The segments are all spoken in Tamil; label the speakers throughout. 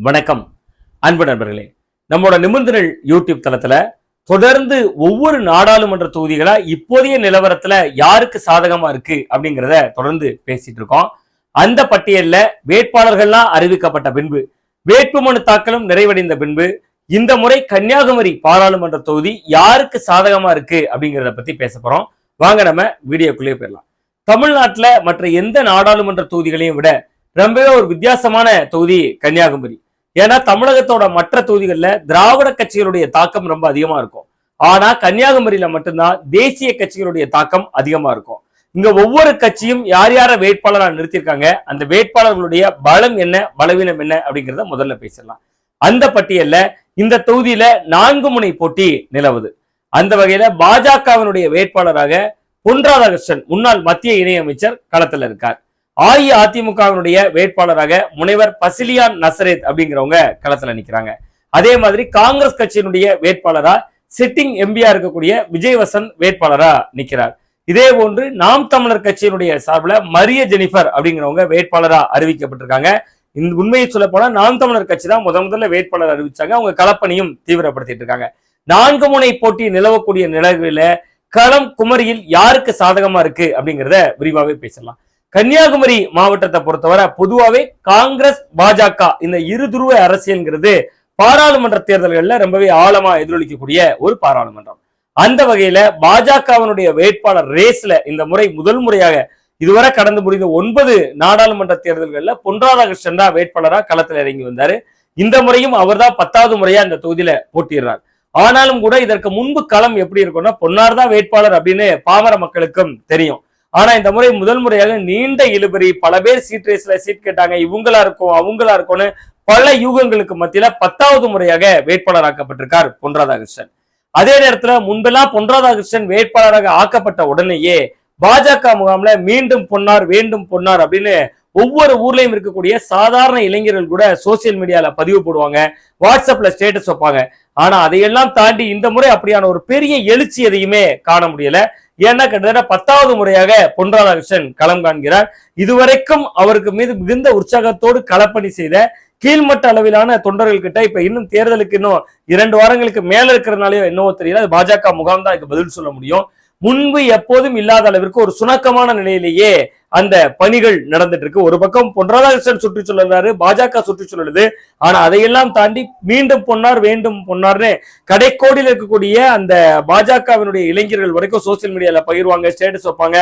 Speaker 1: வணக்கம். அன்பு நண்பர்களே நம்மளோட நிமிர்ந்தனல் யூடியூப் தளத்துல தொடர்ந்து ஒவ்வொரு நாடாளுமன்ற தொகுதிகளா இப்போதைய நிலவரத்துல யாருக்கு சாதகமா இருக்கு அப்படிங்கிறத தொடர்ந்து பேசிட்டு இருக்கோம். அந்த பட்டியல்ல வேட்பாளர்கள்லாம் அறிவிக்கப்பட்ட பின்பு வேட்புமனு தாக்கலும் நிறைவடைந்த பின்பு இந்த முறை கன்னியாகுமரி பாராளுமன்ற தொகுதி யாருக்கு சாதகமா இருக்கு அப்படிங்கிறத பத்தி பேச போறோம். வாங்க நம்ம வீடியோக்குள்ளேயே போயிடலாம். தமிழ்நாட்டுல மற்ற எந்த நாடாளுமன்ற தொகுதிகளையும் விட ரொம்பவே ஒரு வித்தியாசமான தொகுதி கன்னியாகுமரி. ஏன்னா தமிழகத்தோட மற்ற தொகுதிகளில் திராவிட கட்சிகளுடைய தாக்கம் ரொம்ப அதிகமா இருக்கும். ஆனா கன்னியாகுமரியில மட்டும்தான் தேசிய கட்சிகளுடைய தாக்கம் அதிகமா இருக்கும். இங்க ஒவ்வொரு கட்சியும் யார் யார வேட்பாளரா நிறுத்தியிருக்காங்க அந்த வேட்பாளர்களுடைய பலம் என்ன பலவீனம் என்ன அப்படிங்கிறத முதல்ல பேசலாம் அந்த பட்டியல்ல இந்த தொகுதியில நான்கு முனை போட்டி நிலவுது. அந்த வகையில பாஜகவினுடைய வேட்பாளராக பொன் ராதாகிருஷ்ணன் முன்னாள் மத்திய இணையமைச்சர் களத்துல இருக்கார். அஇஅதிமுகவினுடைய வேட்பாளராக முனைவர் பசிலியான் நசரேத் அப்படிங்கிறவங்க களத்துல நிக்கிறாங்க. அதே மாதிரி காங்கிரஸ் கட்சியினுடைய வேட்பாளரா சிட்டிங் எம்பியா இருக்கக்கூடிய விஜய் வசந்த் வேட்பாளரா நிக்கிறார். இதே போன்று நாம் தமிழர் கட்சியினுடைய சார்பில் மரிய ஜெனிஃபர் அப்படிங்கிறவங்க வேட்பாளரா அறிவிக்கப்பட்டிருக்காங்க. இந்த உண்மையை சொல்ல போனா நாம் தமிழர் கட்சி தான் முத முதல்ல வேட்பாளர் அறிவிச்சாங்க. அவங்க களப்பணியும் தீவிரப்படுத்திட்டு இருக்காங்க. நான்கு முனை போட்டி நிலவக்கூடிய நிலவில களம் குமரியில் யாருக்கு சாதகமா இருக்கு அப்படிங்கிறத விரிவாவே பேசலாம். கன்னியாகுமரி மாவட்டத்தை பொறுத்தவரை பொதுவாகவே காங்கிரஸ் பாஜக இந்த இரு துருவ அரசியல்ங்கிறது பாராளுமன்ற தேர்தல்களில் ரொம்பவே ஆழமா எதிரொலிக்கக்கூடிய ஒரு பாராளுமன்றம். அந்த வகையில பாஜகவினுடைய வேட்பாளர் ரேஸ்ல இந்த முறை முதல் முறையாக இதுவரை கடந்து முடிந்த ஒன்பது நாடாளுமன்ற தேர்தல்களில் பொன் ராதாகிருஷ்ணன் தான் வேட்பாளரா களத்தில் இறங்கி வந்தாரு. இந்த முறையும் அவர்தான் பத்தாவது முறையா இந்த தொகுதியில போட்டிடுறார் ஆனாலும் கூட இதற்கு முன்பு களம் எப்படி இருக்கும்னா பொன்னார் தான் வேட்பாளர் அப்படின்னு பாமர மக்களுக்கும் தெரியும். ஆனா இந்த முறை முதல் முறையாக நீண்ட இழுபறி பல பேர் சீட் ரேஸ்ல சீட் கேட்டாங்க. இவங்களா இருக்கும் அவங்களா இருக்கும்னு பல யூகங்களுக்கு மத்தியில பத்தாவது முறையாக வேட்பாளராக்கப்பட்டிருக்கார் பொன் ராதாகிருஷ்ணன் அதே நேரத்துல முன்பெல்லாம் பொன் ராதாகிருஷ்ணன் வேட்பாளராக ஆக்கப்பட்ட உடனேயே பாஜக முகாம்ல மீண்டும் பொன்னார் வேண்டும் பொன்னார் அப்படின்னு ஒவ்வொரு ஊர்லயும் இருக்கக்கூடிய சாதாரண இளைஞர்கள் கூட சோசியல் மீடியால பதிவு போடுவாங்க வாட்ஸ்அப்ல ஸ்டேட்டஸ் வைப்பாங்க. ஆனா அதையெல்லாம் தாண்டி இந்த முறை அப்படியான ஒரு பெரிய எழுச்சி எதையுமே காண முடியல. ஏன்னா கிட்டத்தட்ட பத்தாவது முறையாக பொன் ராதாகிருஷ்ணன் களம் காண்கிறார். இதுவரைக்கும் அவருக்கு மீது மிகுந்த உற்சாகத்தோடு களப்பணி செய்த கீழ்மட்ட அளவிலான தொண்டர்கள் கிட்ட இப்ப இன்னும் தேர்தலுக்கு இன்னும் இரண்டு வாரங்களுக்கு மேல இருக்கிறனாலயோ என்னவோ தெரியல. பாஜக முகாம் தான் இதுக்கு பதில் சொல்ல முடியும். முன்பு எப்போதும் இல்லாத அளவிற்கு ஒரு சுணக்கமான நிலையிலேயே அந்த பணிகள் நடந்துட்டு இருக்கு. ஒரு பக்கம் பொன் ராதாகிருஷ்ணன் சுற்றுச்சூழலாரு பாஜக சுற்றுச்சூழலுது ஆனா அதையெல்லாம் தாண்டி மீண்டும் பொன்னார் வேண்டும் பொன்னார்னு கடைக்கோடியில் இருக்கக்கூடிய அந்த பாஜகவினுடைய இளைஞர்கள் வரைக்கும் சோசியல் மீடியால பகிர்வாங்க ஸ்டேட்டஸ் வைப்பாங்க.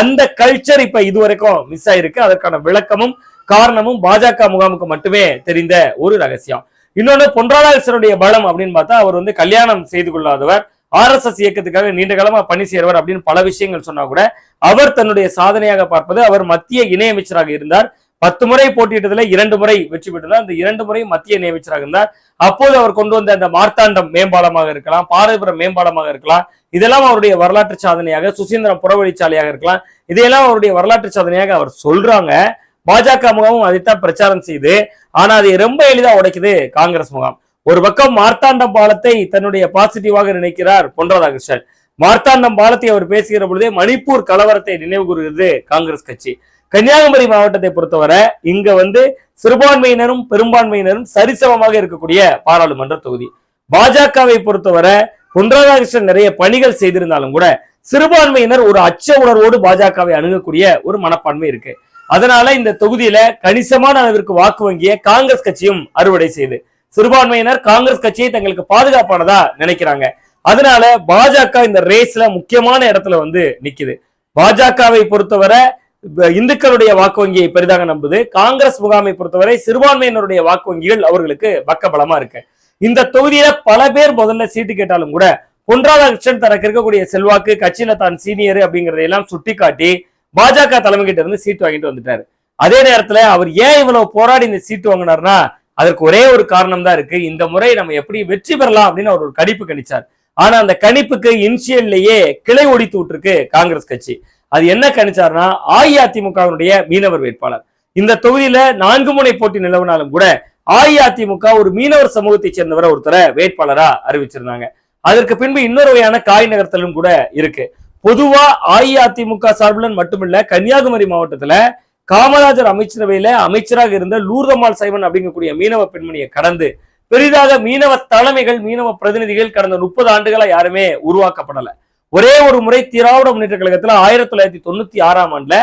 Speaker 1: அந்த கல்ச்சர் இப்ப இது வரைக்கும் மிஸ் ஆயிருக்கு. அதற்கான விளக்கமும் காரணமும் பாஜக முகாமுக்கு மட்டுமே தெரிந்த ஒரு ரகசியம். இன்னொன்னு பொன் ராதாகிருஷ்ணனுடைய பலம் அப்படின்னு பார்த்தா அவர் வந்து கல்யாணம் செய்து கொள்ளாதவர். ஆர்எஸ்எஸ் இயக்கத்துக்காக நீண்ட காலமா பணி செய்யறவர் அப்படின்னு பல விஷயங்கள் சொன்னா கூட அவர் தன்னுடைய சாதனையாக பார்ப்பது அவர் மத்திய இணையமைச்சராக இருந்தார். பத்து முறை போட்டியிட்டதுல இரண்டு முறை வெற்றி பெற்றார். அந்த இரண்டு முறையும் மத்திய இணையமைச்சராக இருந்தார். அப்போது அவர் கொண்டு வந்த அந்த மார்த்தாண்டம் மேம்பாலமாக இருக்கலாம் பாரதிபுரம் மேம்பாலமாக இருக்கலாம். இதெல்லாம் அவருடைய வரலாற்று சாதனையாக சுசீந்திரம் புறவழிச்சாலையாக இருக்கலாம். இதையெல்லாம் அவருடைய வரலாற்று சாதனையாக அவர் சொல்றாங்க. பாஜக முகாமும் அதைத்தான் பிரச்சாரம் செய்து ஆனா அதை ரொம்ப எளிதா உடைக்குது காங்கிரஸ் முகாம். ஒரு பக்கம் மார்த்தாண்டம் பாலத்தை தன்னுடைய பாசிட்டிவாக நினைக்கிறார் பொன் ராதாகிருஷ்ணன் மார்த்தாண்டம் பாலத்தை அவர் பேசுகிற பொழுதே மணிப்பூர் கலவரத்தை நினைவு கூறுகிறது காங்கிரஸ் கட்சி. கன்னியாகுமரி மாவட்டத்தை பொறுத்தவரை இங்க வந்து சிறுபான்மையினரும் பெரும்பான்மையினரும் சரிசமமாக இருக்கக்கூடிய பாராளுமன்ற தொகுதி. பாஜகவை பொறுத்தவரை பொன் ராதாகிருஷ்ணன் நிறைய பணிகள் செய்திருந்தாலும் கூட சிறுபான்மையினர் ஒரு அச்ச உணர்வோடு பாஜகவை அணுகக்கூடிய ஒரு மனப்பான்மை இருக்கு. அதனால இந்த தொகுதியில கணிசமான அளவிற்கு வாக்கு வங்கிய காங்கிரஸ் கட்சியும் அறுவடை செய்து. சிறுபான்மையினர் காங்கிரஸ் கட்சியை தங்களுக்கு பாதுகாப்பானதா நினைக்கிறாங்க. அதனால பாஜக இந்த ரேஸ்ல முக்கியமான இடத்துல வந்து நிக்குது. பாஜகவை பொறுத்தவரை இந்துக்களுடைய வாக்கு வங்கியை பெரிதாக நம்புது. காங்கிரஸ் முகாமை பொறுத்தவரை சிறுபான்மையினருடைய வாக்கு வங்கிகள் அவர்களுக்கு பக்கபலமா இருக்கு. இந்த தொகுதியில பல பேர் முதல்ல சீட்டு கேட்டாலும் கூட பொன் ராதாகிருஷ்ணன் தனக்கு இருக்கக்கூடிய செல்வாக்கு கட்சியில தான் சீனியர் அப்படிங்கறதையெல்லாம் சுட்டி காட்டி பாஜக தலைமை கிட்ட இருந்து சீட்டு வாங்கிட்டு வந்துட்டாரு. அதே நேரத்துல அவர் ஏன் இவ்வளவு போராடி இந்த சீட்டு வாங்கினார்னா அதற்கு ஒரே ஒரு காரணம் தான் இருக்கு. இந்த முறை நம்ம எப்படி வெற்றி பெறலாம் அப்படின்னு அவர் ஒரு கணிப்பு கணிச்சார். ஆனா அந்த கணிப்புக்கு இன்ஷியல்லையே கிளை ஒடித்து விட்டுருக்கு காங்கிரஸ் கட்சி. அது என்ன கணிச்சார்னா அஇஅதிமுகவினுடைய மீனவர் வேட்பாளர். இந்த தொகுதியில நான்கு முனை போட்டி நிலவினாலும் கூட அஇஅதிமுக ஒரு மீனவர் சமூகத்தை சேர்ந்தவரை ஒருத்தரை வேட்பாளரா அறிவிச்சிருந்தாங்க. அதற்கு பின்பு இன்னொரு வகையான காய் நகர்த்தலும் கூட இருக்கு. பொதுவா அஇஅதிமுக சார்பில் மட்டுமில்ல கன்னியாகுமரி மாவட்டத்துல காமராஜர் அமைச்சரவையில அமைச்சராக இருந்த லூர்தம்மாள் சைமன் அப்படிங்கக்கூடிய மீனவ பெண்மணியை கடந்து பெரிதாக மீனவ தலைமைகள் மீனவ பிரதிநிதிகள் கடந்த முப்பது ஆண்டுகளா யாருமே உருவாக்கப்படல. ஒரே ஒரு முறை திராவிட முன்னேற்ற கழகத்துல ஆயிரத்தி தொள்ளாயிரத்தி தொண்ணூத்தி ஆறாம் ஆண்டுல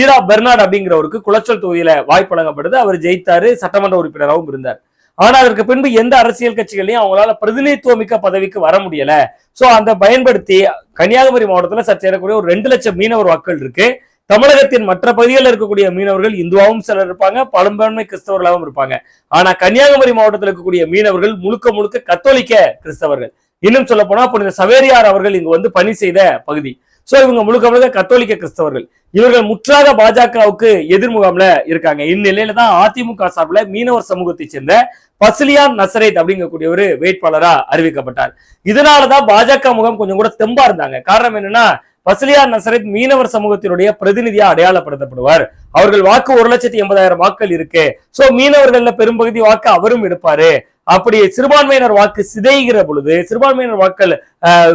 Speaker 1: ஈரா பெர்னாட் அப்படிங்கிறவருக்கு குளச்சல் தொகுதியில வாய்ப்பு வழங்கப்படுது. அவர் ஜெயித்தாரு சட்டமன்ற உறுப்பினராகவும் இருந்தார். ஆனா அதற்கு பின்பு எந்த அரசியல் கட்சிகளையும் அவங்களால பிரதிநிதித்துவமிக்க பதவிக்கு வர முடியல. சோ அந்த பயன்படுத்தி கன்னியாகுமரி மாவட்டத்துல சற்று ஏறக்கூடிய ஒரு ரெண்டு லட்சம் மீனவர் வாக்குகள் இருக்கு. தமிழகத்தின் மற்ற பகுதிகளில் இருக்கக்கூடிய மீனவர்கள் இந்துவாவும் சிலர் இருப்பாங்க பழம்பான்மை கிறிஸ்தவர்களாகவும் இருப்பாங்க. ஆனா கன்னியாகுமரி மாவட்டத்தில் இருக்கக்கூடிய மீனவர்கள் முழுக்க முழுக்க கத்தோலிக்க கிறிஸ்தவர்கள். இன்னும் சொல்ல போனா புனித சவேரியார் அவர்கள் இங்கு வந்து பணி செய்த பகுதி. சோ இவங்க முழுக்க முழுக்க கத்தோலிக்க கிறிஸ்தவர்கள். இவர்கள் முற்றாக பாஜகவுக்கு எதிர்முகாம்ல இருக்காங்க. இந்நிலையில தான் அதிமுக சார்பில் மீனவர் சமூகத்தை சேர்ந்த பசிலியான் நசரேத் அப்படிங்கக்கூடிய ஒரு வேட்பாளரா அறிவிக்கப்பட்டார். இதனாலதான் பாஜக முகம் கொஞ்சம் கூட தெம்பா இருந்தாங்க. காரணம் என்னன்னா பசிலியான் நசரத் மீனவர் சமூகத்தினுடைய பிரதிநிதியா அடையாளப்படுத்தப்படுவார். அவர்கள் வாக்கு ஒரு லட்சத்தி எண்பதாயிரம் வாக்கள் இருக்கு. சோ மீனவர்கள்ல பெரும்பகுதி வாக்கு அவரும் எடுப்பாரு. அப்படி சிறுபான்மையினர் வாக்கு சிதைகிற பொழுது சிறுபான்மையினர் வாக்கள்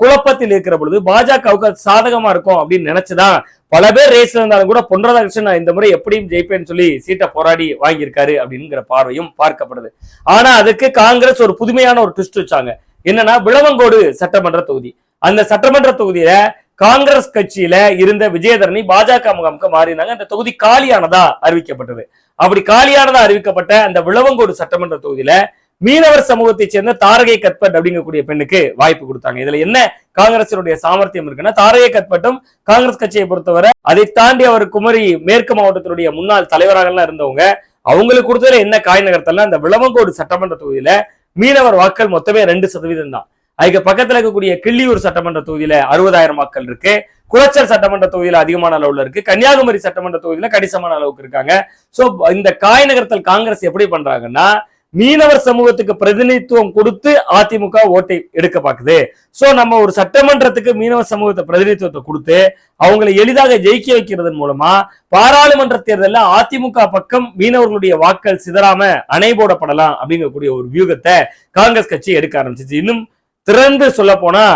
Speaker 1: குழப்பத்தில் இருக்கிற பொழுது பாஜகவுக்கு அது சாதகமா இருக்கும் அப்படின்னு நினைச்சுதான் பல பேர் ரேஸ்ல இருந்தாலும் கூட பொன் ராதாகிருஷ்ணன் நான் இந்த முறை எப்படியும் ஜெயிப்பேன்னு சொல்லி சீட்டை போராடி வாங்கியிருக்காரு அப்படிங்கிற பார்வையும் பார்க்கப்படுது. ஆனா அதுக்கு காங்கிரஸ் ஒரு புதுமையான ஒரு ட்விஸ்ட் வச்சாங்க. என்னன்னா விளவங்கோடு சட்டமன்ற தொகுதி. அந்த சட்டமன்ற தொகுதியில காங்கிரஸ் கட்சியில இருந்த விஜயதரணி பாஜக முகாமுக்கு மாறினாங்க அந்த தொகுதி காலியானதா அறிவிக்கப்பட்டது. அப்படி காலியானதா அறிவிக்கப்பட்ட அந்த விளவங்கோடு சட்டமன்ற தொகுதியில மீனவர் சமூகத்தைச் சேர்ந்த தாரகை கத்பட் அப்படிங்கக்கூடிய பெண்ணுக்கு வாய்ப்பு கொடுத்தாங்க. இதுல என்ன காங்கிரசினுடைய சாமர்த்தியம் இருக்குன்னா தாரகை கத்பட்டும் காங்கிரஸ் கட்சியை பொறுத்தவரை அதை தாண்டி அவர் குமரி மேற்கு மாவட்டத்தினுடைய முன்னாள் தலைவராக எல்லாம் இருந்தவங்க அவங்களுக்கு கொடுத்ததுல என்ன காய் நகர்த்தலாம் அந்த விளவங்கோடு சட்டமன்ற தொகுதியில மீனவர் வாக்கள் மொத்தமே ரெண்டு சதவீதம் தான் அதுக்கு பக்கத்துல இருக்கக்கூடிய கிள்ளியூர் சட்டமன்ற தொகுதியில அறுபதாயிரம் மக்கள் இருக்கு. குளச்சல் சட்டமன்ற தொகுதியில அதிகமான அளவுல இருக்கு. கன்னியாகுமரி சட்டமன்ற தொகுதியில கணிசமான அளவுக்கு இருக்காங்க. சோ இந்த காய் நகர்த்தல் காங்கிரஸ் எப்படி பண்றாங்கன்னா மீனவர் சமூகத்துக்கு பிரதிநிதித்துவம் கொடுத்து அதிமுக ஓட்டை எடுக்க பாக்குது. சோ நம்ம ஒரு சட்டமன்றத்துக்கு மீனவர் சமூகத்தை பிரதிநிதித்துவத்தை கொடுத்து அவங்களை எளிதாக ஜெயிக்க வைக்கிறதன் மூலமா பாராளுமன்ற தேர்தலில் அதிமுக பக்கம் மீனவர்களுடைய வாக்கள் சிதறாம அணை போடப்படலாம் அப்படிங்கக்கூடிய ஒரு வியூகத்தை காங்கிரஸ் கட்சி எடுக்க ஆரம்பிச்சிச்சு. இன்னும் திறந்து சொல்ல போனா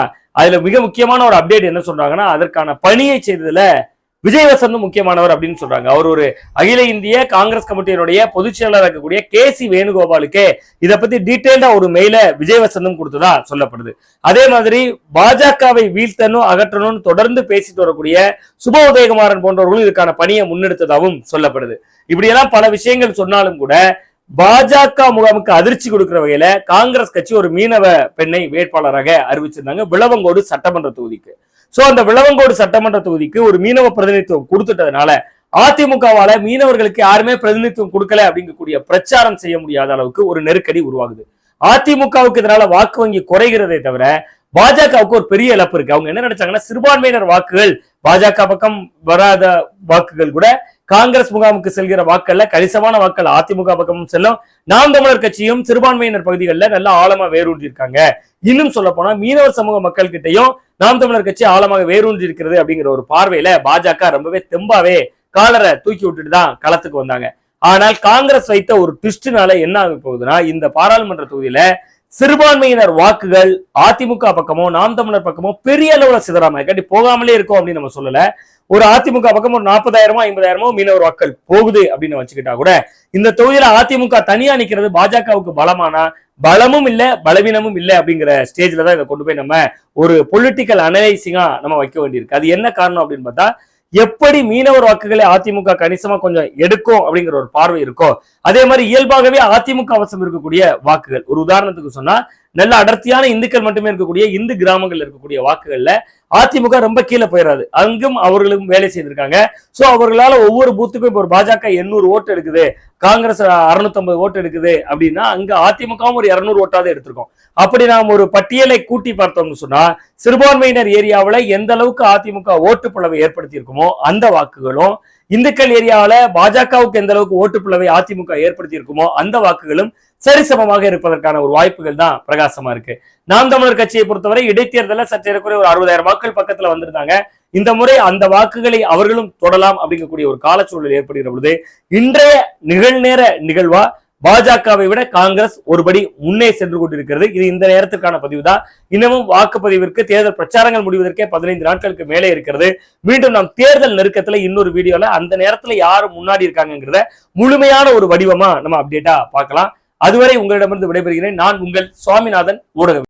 Speaker 1: அதுல மிக முக்கியமான ஒரு அப்டேட் என்ன சொல்றாங்கன்னா அதற்கான பணியை செய்ததுல விஜய் வசந்தும் முக்கியமானவர் அப்படின்னு சொல்றாங்க. அவர் ஒரு அகில இந்திய காங்கிரஸ் கமிட்டியினுடைய பொதுச் செயலாளர் இருக்கக்கூடிய கே சி வேணுகோபாலுக்கு இதை பத்தி டீட்டெயில்டா ஒரு மெயில விஜய் வசந்தும் கொடுத்ததா சொல்லப்படுது. அதே மாதிரி பாஜகவை வீழ்த்தணும் அகற்றணும்னு தொடர்ந்து பேசிட்டு வரக்கூடிய சுப உதயகுமாரன் போன்றவர்களும் இதுக்கான பணியை முன்னெடுத்ததாகவும் சொல்லப்படுது. இப்படியெல்லாம் பல விஷயங்கள் சொன்னாலும் கூட பாஜக முகாமுக்கு அதிர்ச்சி கொடுக்கிற வகையில காங்கிரஸ் கட்சி ஒரு மீனவ பெண்ணை வேட்பாளராக அறிவிச்சிருந்தாங்க. விளவங்கோடு சட்டமன்ற தொகுதிக்கு. சோ அந்த விளவங்கோடு சட்டமன்ற தொகுதிக்கு ஒரு மீனவ பிரதிநிதித்துவம் கொடுத்துட்டதுனால அதிமுகவால மீனவர்களுக்கு யாருமே பிரதிநிதித்துவம் கொடுக்கல அப்படிங்கக்கூடிய பிரச்சாரம் செய்ய முடியாத அளவுக்கு ஒரு நெருக்கடி உருவாகுது. அதிமுகவுக்கு இதனால வாக்கு வங்கி குறைகிறதே தவிர பாஜகவுக்கு ஒரு பெரிய இழப்பு இருக்கு. அவங்க என்ன நினைச்சாங்கன்னா சிறுபான்மையினர் வாக்குகள் பாஜக பக்கம் வராத வாக்குகள் கூட காங்கிரஸ் முகாமுக்கு செல்கிற வாக்கள்ல கணிசமான வாக்கள் அதிமுக பக்கமும் செல்லும். நாம் தமிழர் கட்சியும் சிறுபான்மையினர் பகுதிகளில் நல்லா ஆழமா வேரூன்றி இருக்காங்க இன்னும் சொல்ல போனா மீனவர் சமூக மக்கள் கிட்டையும் நாம் தமிழர் கட்சி ஆழமாக வேரூன்றி இருக்கிறது அப்படிங்கிற ஒரு பார்வையில பாஜக ரொம்பவே தெம்பாவே காலரை தூக்கி விட்டுட்டு தான் களத்துக்கு வந்தாங்க. ஆனால் காங்கிரஸ் வைத்த ஒரு ட்விஸ்ட்னால என்ன ஆக போகுதுன்னா இந்த பாராளுமன்ற தொகுதியில சிறுபான்மையினர் வாக்குகள் அதிமுக பக்கமோ நாம் தமிழர் பக்கமோ பெரிய அளவுல சிதறாம கட்டி போகாமலே இருக்கும் அப்படின்னு நம்ம சொல்லல. ஒரு அதிமுக பக்கம் ஒரு நாற்பதாயிரமோ ஐம்பதாயிரமோ மீனவர் வாக்கள் போகுது அப்படின்னு வச்சுக்கிட்டா கூட இந்த தொகுதியில அதிமுக தனியா நிக்கிறது பாஜகவுக்கு பலமானா? பலமும் இல்ல பலவீனமும் இல்ல அப்படிங்கிற ஸ்டேஜ்ல தான் இதை கொண்டு போய் நம்ம ஒரு பொலிட்டிக்கல் அனலைசிங்கா நம்ம வைக்க வேண்டியிருக்கு. அது என்ன காரணம் அப்படின்னு பார்த்தா எப்படி மீனவர் வாக்குகளை அதிமுக கணிசமா கொஞ்சம் எடுக்கும் அப்படிங்கிற ஒரு பார்வை இருக்கோ அதே மாதிரி இயல்பாகவே அதிமுக அவசம் இருக்கக்கூடிய வாக்குகள். ஒரு உதாரணத்துக்கு சொன்னா நல்ல அடர்த்தியான இந்துக்கள் மட்டுமே இருக்கக்கூடிய இந்து கிராமங்கள் இருக்கக்கூடிய வாக்குகள்ல அதிமுக ரொம்ப கீழே போயிடாது அங்கும் அவர்களும் வேலை செய்திருக்காங்க. சோ அவர்களால ஒவ்வொரு பூத்துக்கும் இப்போ ஒரு பாஜக எண்ணூறு ஓட்டு எடுக்குது. காங்கிரஸ் அறுநூத்தம்பது ஓட்டு எடுக்குது அப்படின்னா அங்க அதிமுகவும் ஒரு இருநூறு ஓட்டாவது எடுத்திருக்கோம். அப்படி நாம் ஒரு பட்டியலை கூட்டி பார்த்தோம்னு சொன்னா சிறுபான்மையினர் ஏரியாவில் எந்த அளவுக்கு அதிமுக ஓட்டு புலவை ஏற்படுத்தி இருக்குமோ அந்த வாக்குகளும் இந்துக்கள் ஏரியாவில பாஜகவுக்கு எந்த அளவுக்கு ஓட்டு பிளவை அதிமுக ஏற்படுத்தி இருக்குமோ அந்த வாக்குகளும் சரிசமமாக இருப்பதற்கான ஒரு வாய்ப்புகள் தான் பிரகாசமா இருக்கு. நாம் தமிழர் கட்சியை பொறுத்தவரை இடைத்தேர்தலில் சற்று ஒரு அறுபதாயிரம் வாக்குகள் பக்கத்துல வந்திருந்தாங்க. இந்த முறை அந்த வாக்குகளை அவர்களும் தொடலாம் அப்படிங்கக்கூடிய ஒரு காலச்சூழல் ஏற்படுகிற பொழுது இன்றைய நிகழ்நேர நிகழ்வா பாஜகவை விட காங்கிரஸ் ஒருபடி முன்னே சென்று கொண்டிருக்கிறது. இது இந்த நேரத்திற்கான பதிவு தான் இன்னமும் வாக்குப்பதிவிற்கு தேர்தல் பிரச்சாரங்கள் முடிவதற்கே பதினைந்து நாட்களுக்கு மேலே இருக்கிறது. மீண்டும் நாம் தேர்தல் நெருக்கத்துல இன்னொரு வீடியோல அந்த நேரத்துல யாரு முன்னாடி இருக்காங்கிறத முழுமையான ஒரு வடிவமா நம்ம அப்டேட்டா பார்க்கலாம். அதுவரை உங்களிடமிருந்து விடைபெறுகிறேன். நான் உங்கள் சுவாமிநாதன் ஊடக